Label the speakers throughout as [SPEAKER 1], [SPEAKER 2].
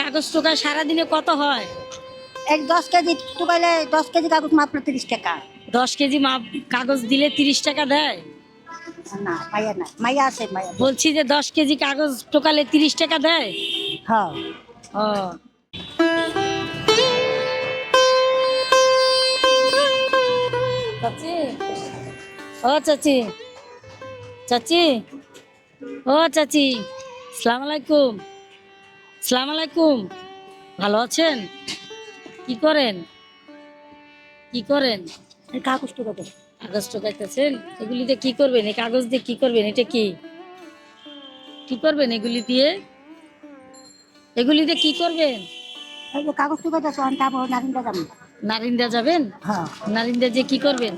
[SPEAKER 1] কাগজ টোকা সারাদিনে কত হয়?
[SPEAKER 2] এক দশ কেজি টুকাইলে দশ কেজি কাগজ মাত্র তিরিশ টাকা।
[SPEAKER 1] দশ কেজি মাপ কাগজ দিলে তিরিশ টাকা দেয়?
[SPEAKER 2] না মাইয়া না মাইয়া আছে মাইয়া
[SPEAKER 1] বলছি যে দশ কেজি কাগজ টোকালে তিরিশ টাকা দেয়?
[SPEAKER 2] হ্যাঁ।
[SPEAKER 1] ও। চাচি? ও চাচি। চাচি? ও চাচি সালাম আলাইকুম। সালাম আলাইকুম। ভালো আছেন? কি করেন? কি করেন?
[SPEAKER 2] কাগজ টুকাতে
[SPEAKER 1] কাগজ টোকাইতেছেন এগুলি দিয়ে কি করবেন? এই কাগজ দিয়ে কি করবেন? এটা কি? কি করবেন এগুলি দিয়ে? এগুলি দিয়ে কি করবেন?
[SPEAKER 2] কাগজ আমি তারপর নারিন্দা যাব।
[SPEAKER 1] নারিন্দা যাবেন?
[SPEAKER 2] হ্যাঁ।
[SPEAKER 1] নারিন্দা যে কি করবেন?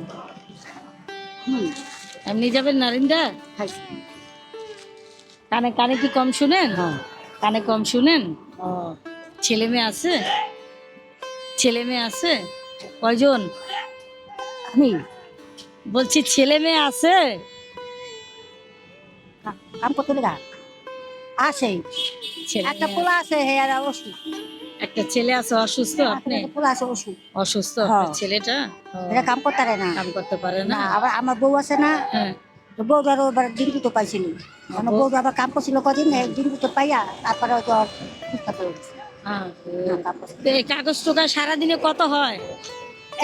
[SPEAKER 2] হুম।
[SPEAKER 1] এমনি যাবেন নারিন্দা?
[SPEAKER 2] খাইছি
[SPEAKER 1] কানে কানে কি কম শুনেন?
[SPEAKER 2] হ্যাঁ।
[SPEAKER 1] কানে কম শুনেন? ছেলে মেয়ে আছে? ছেলে মেয়ে আছে? কয়জন?
[SPEAKER 2] আমি।
[SPEAKER 1] বলছি ছেলে মেয়ে আছে?
[SPEAKER 2] কাম করতে লাগা? আছে।
[SPEAKER 1] ছেলে
[SPEAKER 2] একটা পোলা আছে। হে আর ওষুধ
[SPEAKER 1] একটা ছেলে আছে অসুস্থ? আপনি?
[SPEAKER 2] পোলা আছে ওষুধ
[SPEAKER 1] অসুস্থ?
[SPEAKER 2] হ্যাঁ।
[SPEAKER 1] ছেলেটা?
[SPEAKER 2] এটা কাম করতে পারে না।
[SPEAKER 1] কাম করতে পারে
[SPEAKER 2] না?
[SPEAKER 1] না
[SPEAKER 2] আবার আমার বউ আছে না।
[SPEAKER 1] হ্যাঁ।
[SPEAKER 2] তো বউ আরও এবার ডিগ্রি তো পাইছিল আমার বউ আবার কাম করছিল কদিন ডিগ্রি তো পাইয়া তারপরে হয়তো সুস্থ হয়ে। গেছে।
[SPEAKER 1] কাগজ টোকা সারাদিনে কত হয়?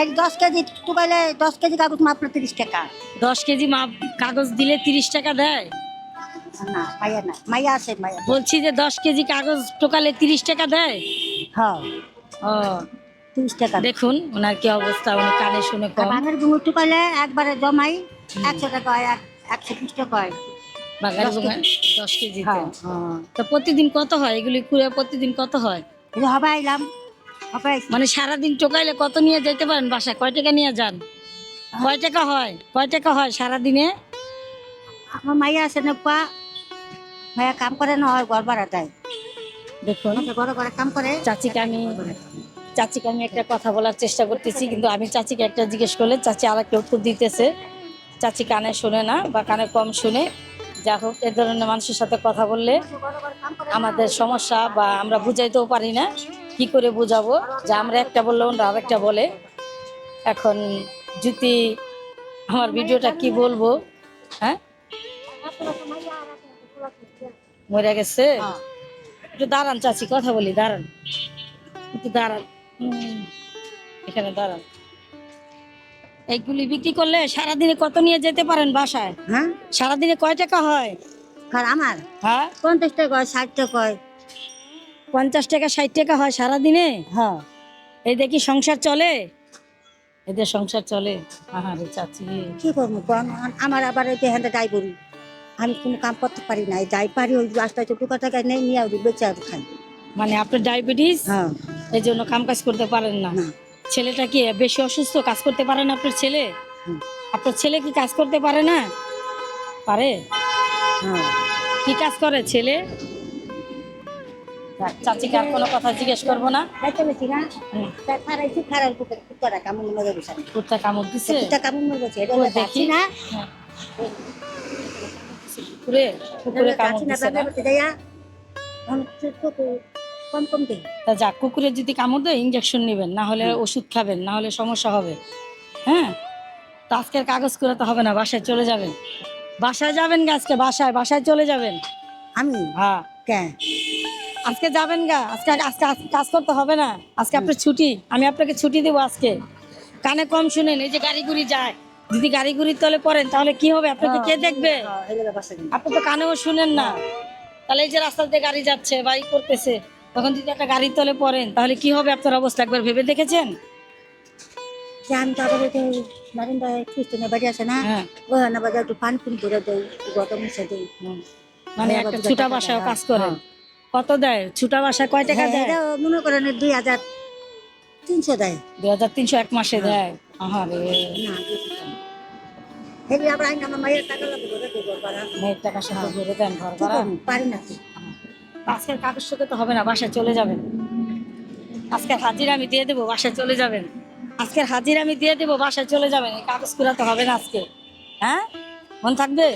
[SPEAKER 2] এক দশ কেজি টুকাইলে দশ কেজি কাগজ মাত্র তিরিশ টাকা।
[SPEAKER 1] দশ কেজি মাপ কাগজ দিলে তিরিশ টাকা দেয়?
[SPEAKER 2] না মাইয়া না মাইয়া আছে মাইয়া
[SPEAKER 1] বলছি যে দশ কেজি কাগজ টোকালে তিরিশ টাকা দেয়?
[SPEAKER 2] হ্যাঁ।
[SPEAKER 1] ও।
[SPEAKER 2] তিরিশ টাকা।
[SPEAKER 1] দেখুন ওনার কি অবস্থা উনি কানে শুনে কম।
[SPEAKER 2] বাঙের গুঁড়ো টুকাইলে একবারে জমাই একশো টাকা হয় এক একশো হয় দশ হ্যাঁ।
[SPEAKER 1] ও, তো প্রতিদিন কত হয়? এগুলি কুড়ে প্রতিদিন কত হয়?
[SPEAKER 2] হবে হবে
[SPEAKER 1] মানে সারাদিন টোকাইলে কত নিয়ে যেতে পারেন বাসায়? কয় টাকা নিয়ে যান? কয় টাকা হয়? কয় টাকা হয় সারাদিনে?
[SPEAKER 2] আমার মাইয়া আছে না পা। মাইয়া কাম করে না হয় ঘর ভাড়া দেয়।
[SPEAKER 1] দেখুন।
[SPEAKER 2] ঘরে ঘরে কাম করে।
[SPEAKER 1] চাচিকে আমি চাচিকে আমি একটা কথা বলার চেষ্টা করতেছি কিন্তু আমি চাচিকে একটা জিজ্ঞেস করলে চাচি আর একটা উত্তর দিতেছে। চাচি কানে শুনে না বা কানে কম শুনে। যা হোক, এ ধরনের মানুষের সাথে কথা বললে আমাদের সমস্যা বা আমরা বুঝাইতেও পারি না। কি করে বুঝাবো? যে আমরা একটা বললে ওরা আরেকটা বলে। এখন যদি আমার ভিডিওটা কি বলব? হ্যাঁ? মরে গেছে। একটু দাঁড়ান চাচি, কথা বলি, দাঁড়ান। একটু দাঁড়ান। এখানে দাঁড়ান। এইগুলি বিক্রি করলে সারাদিনে কত নিয়ে যেতে পারেন বাসায়?
[SPEAKER 2] হ্যাঁ?
[SPEAKER 1] সারাদিনে কয় টাকা হয়?
[SPEAKER 2] আর আমার?
[SPEAKER 1] হ্যাঁ?
[SPEAKER 2] পঞ্চাশ টাকা হয় ষাট টাকা হয়।
[SPEAKER 1] পঞ্চাশ টাকা ষাট টাকা হয় সারাদিনে?
[SPEAKER 2] হ্যাঁ।
[SPEAKER 1] এই দেখি সংসার চলে? এদের সংসার চলে। হ্যাঁ রে চাচি।
[SPEAKER 2] কি করব আমার আবার যে হ্যাঁ যাই বলি আমি কোনো কাম করতে পারি না। যাই পারি ওই রাস্তায় টুকা টাকা নেই নিয়ে বেঁচে আর খাই।
[SPEAKER 1] মানে আপনার ডায়াবেটিস
[SPEAKER 2] হ্যাঁ।
[SPEAKER 1] এই জন্য কাম কাজ করতে পারেন না।
[SPEAKER 2] না।
[SPEAKER 1] ছেলেটা কি বেশি অসুস্থ কাজ করতে পারে না আপনার ছেলে আপনার ছেলে কি কাজ করতে পারে না পারে
[SPEAKER 2] হ্যাঁ
[SPEAKER 1] কি কাজ করে ছেলে চাচিকে আর কোনো কথা জিজ্ঞেস করব না
[SPEAKER 2] কামড় মরে
[SPEAKER 1] কুত্তা কামড় দিছে
[SPEAKER 2] দেখি। না
[SPEAKER 1] হ্যাঁ। কামড় দিছে
[SPEAKER 2] কম কম দেয়
[SPEAKER 1] তা যাক কুকুরে যদি কামড় দেয় ইঞ্জেকশন নেবেন না হলে ওষুধ খাবেন না হলে সমস্যা হবে। হ্যাঁ? তো আজকের কাগজ করে তো হবে না বাসায় চলে যাবেন। বাসায় যাবেন গা আজকে বাসায় বাসায় চলে যাবেন।
[SPEAKER 2] আমি?
[SPEAKER 1] হ্যাঁ।
[SPEAKER 2] কেন?
[SPEAKER 1] আজকে যাবেন গা আজকে আজকে কাজ করতে হবে না। আজকে আপনার ছুটি আমি আপনাকে ছুটি দেবো আজকে। কানে কম শুনেন এই যে গাড়ি গুড়ি যায়। যদি গাড়ি গুড়ির তলে পড়েন তাহলে কি হবে? আপনাকে কে দেখবে?
[SPEAKER 2] হ্যাঁ, বাসা দিন।
[SPEAKER 1] আপনি তো কানেও শুনেন না। তাহলে এই যে রাস্তা দিয়ে গাড়ি যাচ্ছে বাইক করতেছে। তখন যদি একটা গাড়ির তলে পড়েন তাহলে কি হবে আপনার অবস্থা একবার ভেবে দেখেছেন?
[SPEAKER 2] তো বাড়ি না?
[SPEAKER 1] হ্যাঁ।
[SPEAKER 2] বাজার একটু পানি পুনি করে দেয় গত মিশে দেয়
[SPEAKER 1] মানে
[SPEAKER 2] হ্যাঁ,
[SPEAKER 1] একটা ছুটা বাসায় কাজ করেন
[SPEAKER 2] হ্যাঁ।
[SPEAKER 1] কত দেয়? ছুটা বাসায় কয় টাকা দেয়?
[SPEAKER 2] মনে করেন দুই হাজার তিনশো দেয়।
[SPEAKER 1] দুই হাজার তিনশো এক মাসে দেয়? আহারে।
[SPEAKER 2] না হেবি আবার আমার মায়ের টাকা লাগবে ঘরে
[SPEAKER 1] ঘর?
[SPEAKER 2] পারি না।
[SPEAKER 1] আজকের কাগজ সাথে তো হবে না, বাসায় চলে যাবেন। আজকের হাজিরা আমি দিয়ে দেবো, বাসায় চলে যাবেন। আজকের হাজিরা আমি দিয়ে দেবো, বাসায় চলে যাবেন, এই কাগজ করা তো হবে না আজকে। হ্যাঁ? মন থাকবে?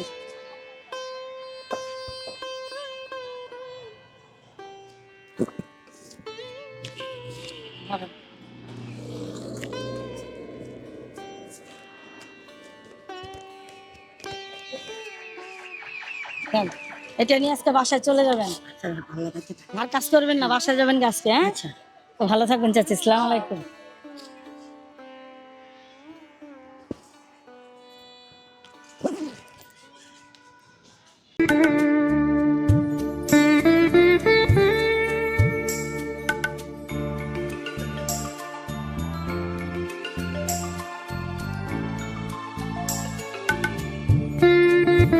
[SPEAKER 1] ধরো। এটা নিয়ে আজকে বাসায় চলে যাবেন?
[SPEAKER 2] আচ্ছা
[SPEAKER 1] আর কাজ করবেন না বাসায় যাবেন আজকে হ্যাঁ?
[SPEAKER 2] আচ্ছা।
[SPEAKER 1] ভালো থাকবেন চাচি সালাম আলাইকুম।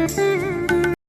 [SPEAKER 3] Thank